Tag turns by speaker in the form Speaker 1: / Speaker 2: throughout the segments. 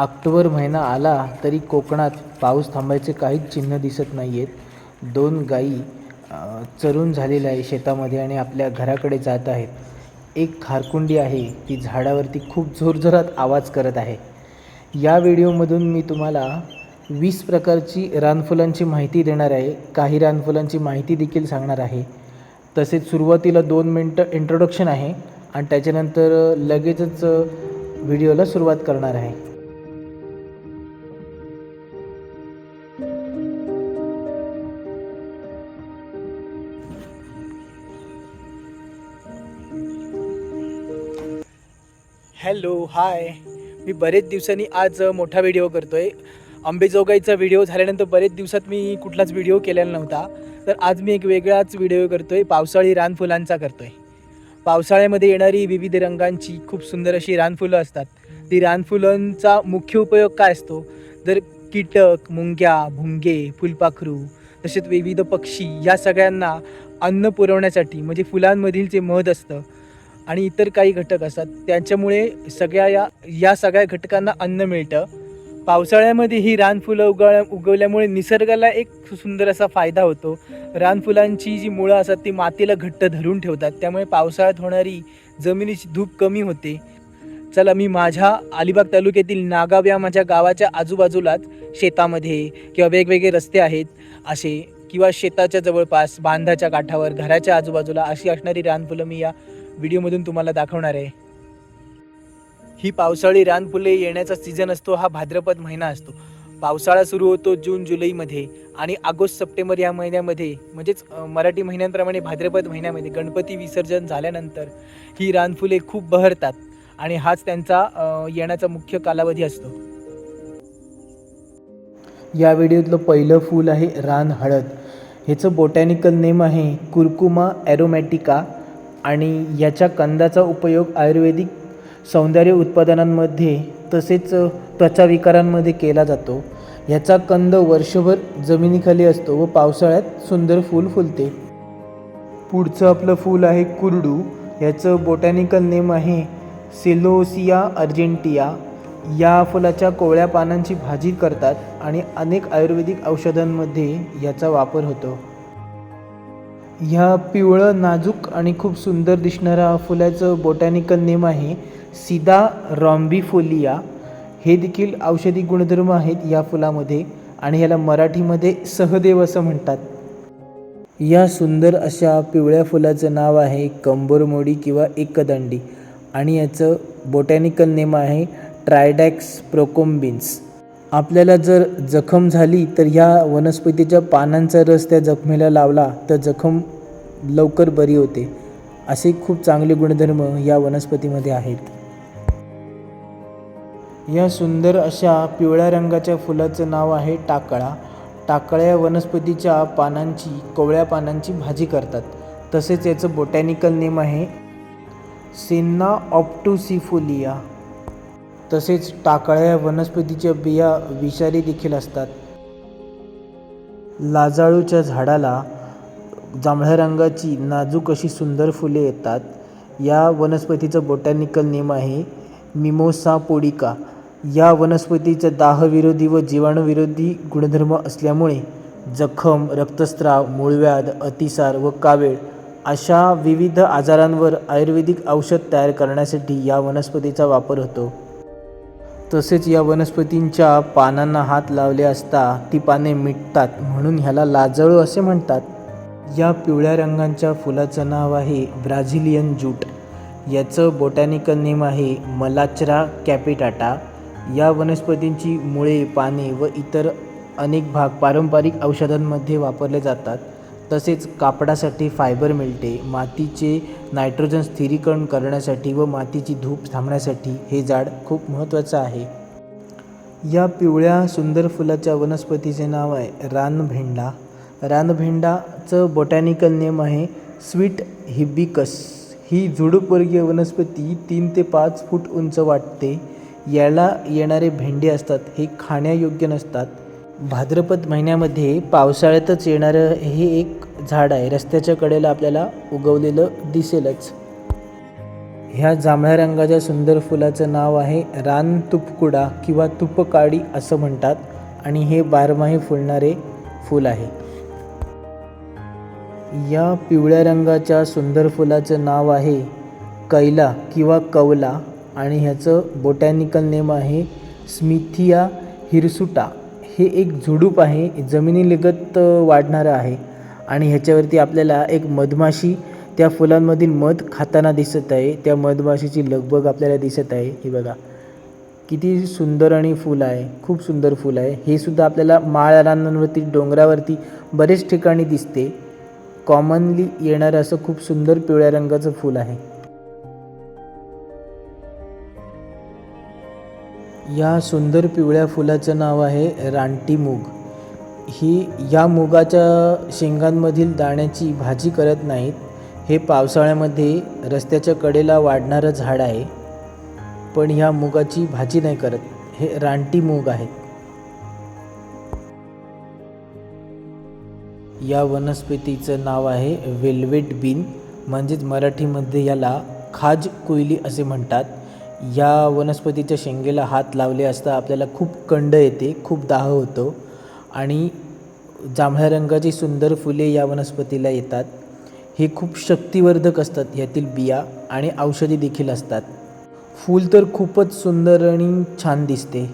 Speaker 1: October महिना आला तरी कोकणात पाऊस थांबायचे काहीच चिन्ह दिसत नाही आहेत दोन गाई चरून झालेल्या आहे शेतामध्ये आणि आपल्या घराकडे जात आहेत. एक खारकुंडी आहे ती झाडावरती खूप जोरजोरात आवाज करत आहे. या व्हिडिओमधून मी तुम्हाला वीस प्रकारची रानफुलांची माहिती देणार आहे. काही रानफुलांची माहिती देखील सांगणार आहे. तसेच सुरुवातीला दोन मिनटं इंट्रोडक्शन आहे आणि त्याच्यानंतर लगेचच व्हिडिओला सुरुवात करणार आहे. हॅलो हाय मी बरेच दिवसांनी आज मोठा व्हिडिओ करतो आहे अंबेजोगाईचा व्हिडिओ झाल्यानंतर बरेच दिवसात मी कुठलाच व्हिडिओ केलेला नव्हता. तर आज मी एक वेगळाच व्हिडिओ करतो आहे पावसाळी रानफुलांचा करतो आहे पावसाळ्यामध्ये येणारी विविध रंगांची खूप सुंदर अशी रानफुलं असतात. ती रानफुलांचा मुख्य उपयोग काय असतो? जर कीटक मुंग्या भुंगे फुलपाखरू तसेच विविध पक्षी या सगळ्यांना अन्न पुरवण्यासाठी म्हणजे फुलांमधील जे मध असतं आणि इतर काही घटक असतात त्यांच्यामुळे सगळ्या या या सगळ्या घटकांना अन्न मिळतं. पावसाळ्यामध्ये ही रानफुलं उगवल्या उगवल्यामुळे निसर्गाला एक सुंदर असा फायदा होतो. रानफुलांची जी मुळं असतात ती मातीला घट्ट धरून ठेवतात. त्यामुळे पावसाळ्यात होणारी जमिनीची धूप कमी होते. चला मी माझ्या अलिबाग तालुक्यातील नागाव या माझ्या गावाच्या आजूबाजूलाच शेतामध्ये किंवा वेगवेगळे रस्ते आहेत असे किंवा शेताच्या जवळपास बांधाच्या काठावर घराच्या आजूबाजूला अशी असणारी रानफुलं मी या व्हिडिओमधून तुम्हाला दाखवणार आहे. ही पावसाळी रानफुले येण्याचा सीझन असतो हा भाद्रपद महिना असतो. पावसाळा सुरू होतो जून जुलैमध्ये आणि ऑगस्ट सप्टेंबर या महिन्यामध्ये म्हणजेच मराठी महिन्यांप्रमाणे भाद्रपद महिन्यामध्ये गणपती विसर्जन झाल्यानंतर ही रानफुले खूप बहरतात आणि हाच त्यांचा येण्याचा मुख्य कालावधी असतो. या व्हिडिओतलं पहिलं फूल आहे रान हळद. ह्याचं बोटॅनिकल नेम आहे कुर्कुमा ॲरोमॅटिका आणि याच्या कंदाचा उपयोग आयुर्वेदिक सौंदर्य उत्पादनांमध्ये तसेच त्वचा विकारांमध्ये केला जातो. ह्याचा कंद वर्षभर जमिनीखाली असतो व पावसाळ्यात सुंदर फूल फुलते. पुढचं आपलं फूल आहे कुरडू. ह्याचं बोटॅनिकल नेम आहे सिलोसिया अर्जेंटिया. या फुलाच्या कोवळ्या पानांची भाजी करतात आणि अनेक आयुर्वेदिक औषधांमध्ये याचा वापर होतो. ह्या पिवळं नाजूक आणि खूप सुंदर दिसणाऱ्या फुलाचं बोटॅनिकल नेम आहे सिदा रॉम्बिफोलिया. हे देखील औषधी गुणधर्म आहेत या फुलामध्ये आणि ह्याला मराठीमध्ये सहदेव असं म्हणतात. या सुंदर अशा पिवळ्या फुलाचं नाव आहे कंबोरमोडी किंवा एकदंडी आणि याचं बोटॅनिकल नेम आहे ट्रायडॅक्स प्रोकोम्बिन्स आपल्याला जर जखम झाली तर ह्या वनस्पतीच्या पानांचा रस त्या जखमेला लावला तर जखम लवकर बरी होते. असे खूप चांगले गुणधर्म या वनस्पतीमध्ये आहेत. या सुंदर अशा पिवळ्या रंगाच्या फुलाचं नाव आहे टाकळा. टाकळ्या वनस्पतीच्या पानांची कोवळ्या पानांची भाजी करतात. तसेच याचं बोटॅनिकल नेम आहे सेन्ना ऑप्टोसिफोलिया. तसेच टाकळ्या वनस्पतीच्या बिया विषारी देखील असतात. लाजाळूच्या झाडाला जांभळ्या रंगाची नाजूक अशी सुंदर फुले येतात. या वनस्पतीचं बोटॅनिकल नेम आहे मिमोसा पोडिका. या वनस्पतीचं दाहविरोधी व जीवाणूविरोधी गुणधर्म असल्यामुळे जखम रक्तस्राव मूळव्याध अतिसार व कावेळ अशा विविध आजारांवर आयुर्वेदिक औषध तयार करण्यासाठी या वनस्पतीचा वापर होतो. तसेच या वनस्पतींच्या पानांना हात लावले असता ती पाने मिटतात म्हणून ह्याला लाजळू असे म्हणतात. या पिवळ्या रंगांच्या फुलाचं नाव आहे ब्राझिलियन जूट याचं बोटॅनिकल नेम आहे मलाचरा कॅपिटाटा. या वनस्पतींची मुळे पाने व इतर अनेक भाग पारंपरिक औषधांमध्ये वापरले जातात. तसेच कापडासाठी फायबर मिळते. मातीचे नायट्रोजन स्थिरीकरण करण्यासाठी व मातीची धूप थांबण्यासाठी हे झाड खूप महत्त्वाचं आहे. या पिवळ्या सुंदर फुलाच्या वनस्पतीचे नाव आहे रानभेंडा. रानभेंडाचं बोटॅनिकल नेम आहे स्वीट हिबिकस ही झुडूपवर्गीय वनस्पती तीन ते पाच फूट उंच वाटते. याला येणारे भेंडे असतात हे खाण्यायोग्य नसतात. भाद्रपद महिन्यामध्ये पावसाळ्यातच येणारं हे एक झाड आहे. रस्त्याच्या कडेला आपल्याला उगवलेलं दिसेलच. ह्या जांभळ्या रंगाच्या सुंदर फुलाचं नाव आहे रान तुपकुडा किंवा तुपकाडी असं म्हणतात आणि हे बारमाही फुलणारे फूल आहे. या पिवळ्या रंगाच्या सुंदर फुलाचं नाव आहे कैला किंवा कवला आणि ह्याचं बोटॅनिकल नेम आहे स्मिथिया हिरसुटा. हे एक झुडूप आहे जमिनीलगत वाढणारं आहे. आणि ह्याच्यावरती आपल्याला एक मधमाशी त्या फुलांमधील मध खाताना दिसत आहे. त्या मधमाशीची लगबग आपल्याला दिसत आहे. ही बघा. किती सुंदर आणि फूल आहे. खूप सुंदर फूल आहे. हे सुद्धा आपल्याला माळरानांवरती डोंगरावरती बरेच ठिकाणी दिसते. कॉमनली येणारं असं खूप सुंदर पिवळ्या रंगाचं फूल आहे. या सुंदर पिवळ्या फुलाचं नाव आहे रानटी मूग. ही या मुगाच्या शेंगांमधील दाण्याची भाजी करत नाहीत. हे पावसाळ्यामध्ये रस्त्याच्या कडेला वाढणारं झाड आहे. पण ह्या मुगाची भाजी नाही करत. हे रानटी मूग आहेत या वनस्पतीचं नाव आहे वेल्वेट बीन. म्हणजेच मराठीमध्ये याला खाज कोयली असे म्हणतात. या वनस्पतीच्या शेंगेला हात लावले असता आपल्याला खूप कंड येते खूप दाह होतो आणि जांभळ्या रंगाची सुंदर फुले या वनस्पतीला येतात. हे खूप शक्तिवर्धक असतात यातील बिया आणि औषधी देखील असतात. फूल तर खूपच सुंदर आणि छान दिसते.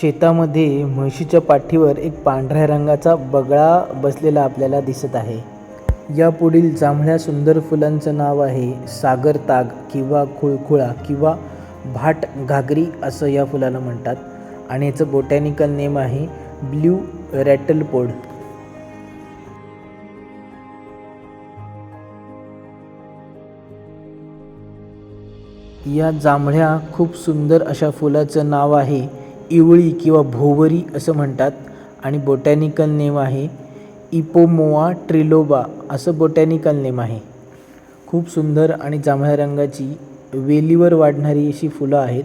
Speaker 1: शेतामध्ये म्हशीच्या पाठीवर एक पांढऱ्या रंगाचा बगळा बसलेला आपल्याला दिसत आहे. या पुढील जांभळ्या सुंदर फुलांचं नाव आहे सागर ताग किंवा खुळखुळा किंवा भाट घागरी असं या फुलाला म्हणतात. आणि याचं बोटॅनिकल नेम आहे ब्ल्यू रॅटलपोड. या जांभळ्या खूप सुंदर अशा फुलाचं नाव आहे इवळी किंवा भोवरी असं म्हणतात. आणि बोटॅनिकल नेम आहे इपोमोआ ट्रिलोबा असं बोटॅनिकल नेम आहे. खूप सुंदर आणि जांभळ्या रंगाची वेलीवर वाढणारी अशी फुलं आहेत.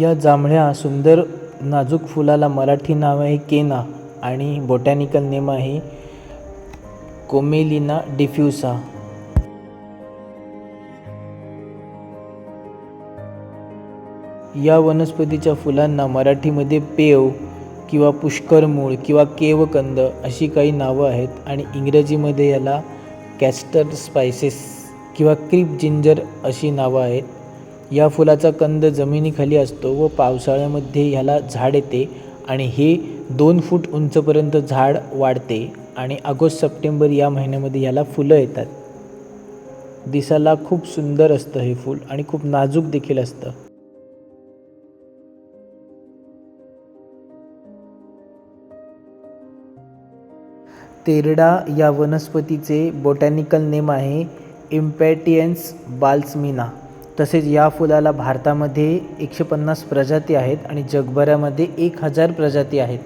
Speaker 1: या जांभळ्या सुंदर नाजूक फुलाला मराठी नाव आहे केना आणि बोटॅनिकल नेम आहे कोमेलिना डिफ्युसा. या वनस्पतीच्या फुलांना मराठीमध्ये पेव किंवा पुष्करमूळ किंवा केवकंद अशी काही नावं आहेत आणि इंग्रजीमध्ये याला कॅस्टर स्पायसेस किंवा क्रीप जिंजर अशी नावं आहेत. या फुलाचा कंद जमिनीखाली असतो व पावसाळ्यामध्ये ह्याला झाड येते आणि हे दोन फूट उंचपर्यंत झाड वाढते आणि ऑगस्ट सप्टेंबर या महिन्यामध्ये याला फुलं येतात. दिसायला खूप सुंदर असतं हे फूल आणि खूप नाजूक देखील असतं. तेरडा या वनस्पतीचे बोटॅनिकल नेम आहे इम्पॅटियन्स बाल्समिना तसेच या फुलाला भारतामध्ये एकशे पन्नास प्रजाती आहेत आणि जगभरामध्ये एक हजार प्रजाती आहेत.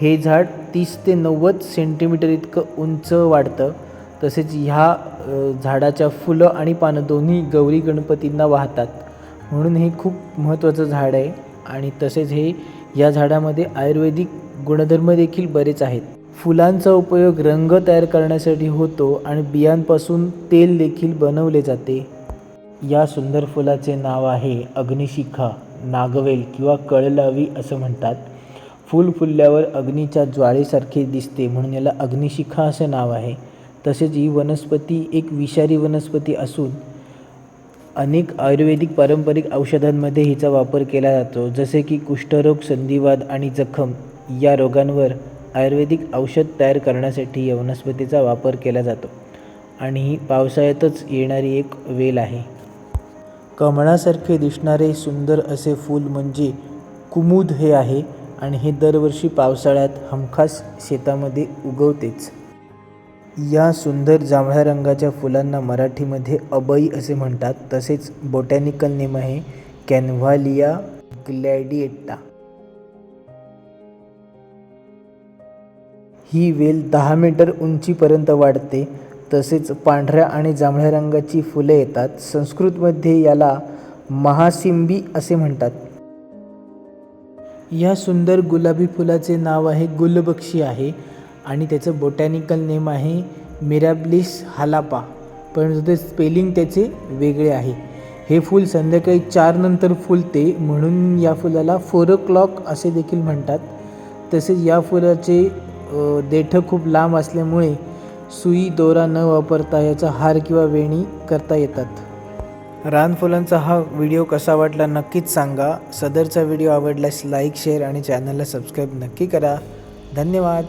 Speaker 1: हे झाड तीस ते नव्वद सेंटीमीटर इतकं उंच वाढतं. तसेच ह्या झाडाच्या फुलं आणि पानं दोन्ही गौरी गणपतींना वाहतात. म्हणून हे खूप महत्त्वाचं झाड आहे. आणि तसेच हे या झाडामध्ये आयुर्वेदिक गुणधर्म देखील बरेच आहेत. फुलांचा उपयोग रंग तयार करण्यासाठी होतो आणि बियांपासून तेल देखील बनवले जाते. या सुंदर फुलाचे नाव आहे अग्निशिखा नागवेल किंवा कळलावी असं म्हणतात. फूल फुलल्यावर अग्नीच्या ज्वाळेसारखे दिसते म्हणून याला अग्निशिखा असं नाव आहे. तसेच ही वनस्पती एक विषारी वनस्पती असून अनेक आयुर्वेदिक पारंपरिक औषधांमध्ये हिचा वापर केला जातो. जसे की कुष्ठरोग संधिवाद आणि जखम या रोगांवर आयुर्वेदिक औषध तयार करण्यासाठी या वनस्पतीचा वापर केला जातो आणि ही पावसाळ्यातच येणारी एक वेल आहे. कमळासारखे दिसणारे सुंदर असे फूल म्हणजे कुमुद हे आहे आणि हे दरवर्षी पावसाळ्यात हमखास शेतामध्ये उगवतेच. या सुंदर जांभळ्या रंगाच्या फुलांना मराठीमध्ये अबई असे म्हणतात. तसेच बोटॅनिकल नेम आहे. कॅन्व्हालिया ग्लॅडिएट्टा ही वेल दहा मीटर उंचीपर्यंत वाढते. तसेच पांढऱ्या आणि जांभळ्या रंगाची फुले येतात. संस्कृतमध्ये याला महासिंबी असे म्हणतात. या सुंदर गुलाबी फुलाचे नाव आहे गुलबक्षी आहे आणि त्याचं बोटॅनिकल नेम आहे मिराब्लिस हालापा. परंतु ते स्पेलिंग त्याचे वेगळे आहे. हे फूल संध्याकाळी चार नंतर फुलते म्हणून या फुलाला फोर ओ क्लॉक असे देखील म्हणतात. तसेच या फुलाचे देठं खूप लांब असल्यामुळे सुई दोरा न वापरता याचा हार किंवा वेणी करता येतात. रानफुलांचा हा व्हिडिओ कसा वाटला नक्कीच सांगा. सदरचा व्हिडिओ आवडल्यास लाईक शेअर आणि चॅनलला सबस्क्राईब नक्की करा. धन्यवाद.